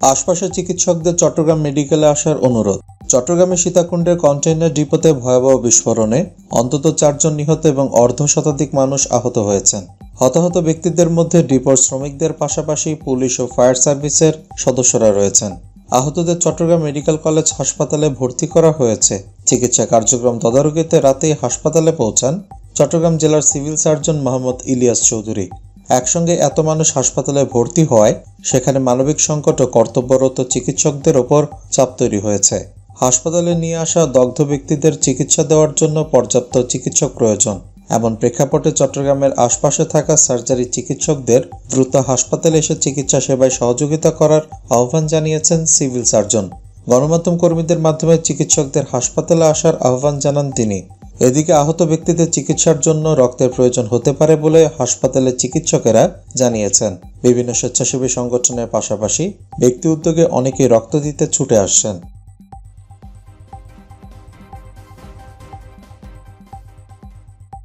আশপাশের চিকিৎসকদের চট্টগ্রাম মেডিকেলে আসার অনুরোধ। চট্টগ্রামের সীতাকুণ্ডের কন্টেইনার ডিপোতে ভয়াবহ বিস্ফোরণে অন্তত চারজন নিহত এবং অর্ধ শতাধিক মানুষ আহত হয়েছেন। হতাহত ব্যক্তিদের মধ্যে ডিপোর শ্রমিকদের পাশাপাশি পুলিশ ও ফায়ার সার্ভিসের সদস্যরা রয়েছেন। আহতদের চট্টগ্রাম মেডিকেল কলেজ হাসপাতালে ভর্তি করা হয়েছে। চিকিৎসা কার্যক্রম তদারকিতে রাতেই হাসপাতালে পৌঁছান চট্টগ্রাম জেলার সিভিল সার্জন মোহাম্মদ ইলিয়াস চৌধুরী। একসঙ্গে এত মানুষ হাসপাতালে ভর্তি হওয়ায় সেখানে মানবিক সংকট ও কর্তব্যরত চিকিৎসকদের ওপর চাপ তৈরি হয়েছে। হাসপাতালে নিয়ে আসা দগ্ধ ব্যক্তিদের চিকিৎসা দেওয়ার জন্য পর্যাপ্ত চিকিৎসক প্রয়োজন। এমন প্রেক্ষাপটে চট্টগ্রামের আশপাশে থাকা সার্জারি চিকিৎসকদের দ্রুত হাসপাতালে এসে চিকিৎসা সেবায় সহযোগিতা করার আহ্বান জানিয়েছেন সিভিল সার্জন। গণমাধ্যম কর্মীদের মাধ্যমে চিকিৎসকদের হাসপাতালে আসার আহ্বান জানান তিনি। এদিকে আহত ব্যক্তিদের চিকিৎসার জন্য রক্তের প্রয়োজন হতে পারে বলে হাসপাতালের চিকিৎসকেরা জানিয়েছেন। বিভিন্ন স্বেচ্ছাসেবী সংগঠনের পাশাপাশি ব্যক্তি উদ্যোগে অনেকেই রক্ত দিতে ছুটে আসছেন।